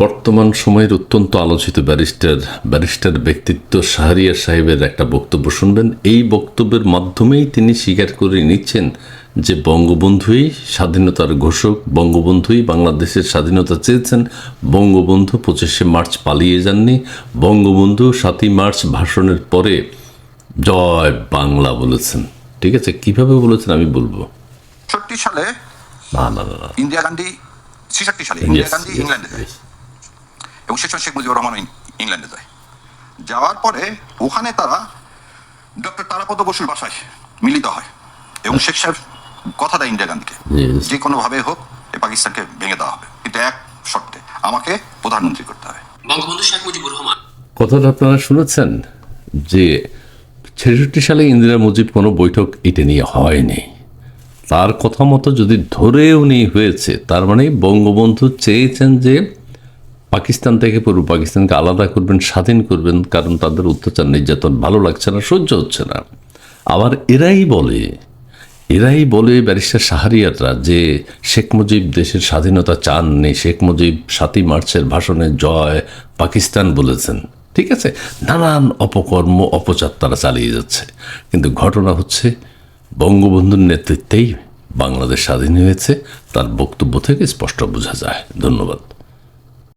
বর্তমান সময়ের অত্যন্ত আলোচিত ব্যারিস্টার ব্যারিস্টার ব্যক্তিত্ব শাহরিয়ার সাহেবের একটা বক্তব্য শুনবেন। এই বক্তব্যের মাধ্যমেই তিনি স্বীকার করে নিচ্ছেন যে বঙ্গবন্ধুই স্বাধীনতার ঘোষক বঙ্গবন্ধুই বাংলাদেশের স্বাধীনতা চেয়েছেন বঙ্গবন্ধু পঁচিশে মার্চ পালিয়ে যাননি বঙ্গবন্ধু সাতই মার্চ ভাষণের পরে জয় বাংলা বলেছেন। ঠিক আছে কীভাবে বলেছেন আমি বলব? সালে না না ইন্দিরা গান্ধী ছেষট্টি সালে ইন্দিরা গান্ধী ইংল্যান্ডে. এবং সে সময় শেখ মুজিবুর রহমান ইংল্যান্ডে যায়। যাওয়ার পরে ওখানে তারা ডক্টর তারাপদ বসুর বাসায় মিলিত হয় এবং শেখ সাহেব কথা দেয় ইন্দিরা গান্ধীকে। যে কোনোভাবে হোক এ পাকিস্তানকে ভেঙে দেওয়া হবে। কিন্তু এক শর্তে। আমাকে প্রধানমন্ত্রী করতে হবে। বঙ্গবন্ধু শেখ মুজিবুর রহমান। কথাটা আপনারা শুনেছেন যে ছেষট্টি সালে ইন্দিরা মুজিব কোনো বৈঠক এটা নিয়ে হয়নি। তার কথা মতো যদি ধরেও নিয়ে হয়েছে তার মানে বঙ্গবন্ধু চেয়েছেন যে পাকিস্তান থেকে পূর্ব পাকিস্তানকে আলাদা করবেন, স্বাধীন করবেন, কারণ তাদের অত্যাচার, নির্যাতন ভালো লাগছে না, সহ্য হচ্ছে না। আবার এরাই বলে এরাই বলে ব্যারিস্টার শাহরিয়াররা যে শেখ মুজিব দেশের স্বাধীনতা চাননি, শেখ মুজিব সাতই মার্চের ভাষণে জয় পাকিস্তান বলেছেন। ঠিক আছে? নানান অপকর্ম, অপচার তারা চালিয়ে যাচ্ছে। কিন্তু ঘটনা হচ্ছে, বঙ্গবন্ধুর নেতৃত্বেই বাংলাদেশ স্বাধীন হয়েছে। তার বক্তব্য থেকে স্পষ্ট বোঝা যায়। ধন্যবাদ।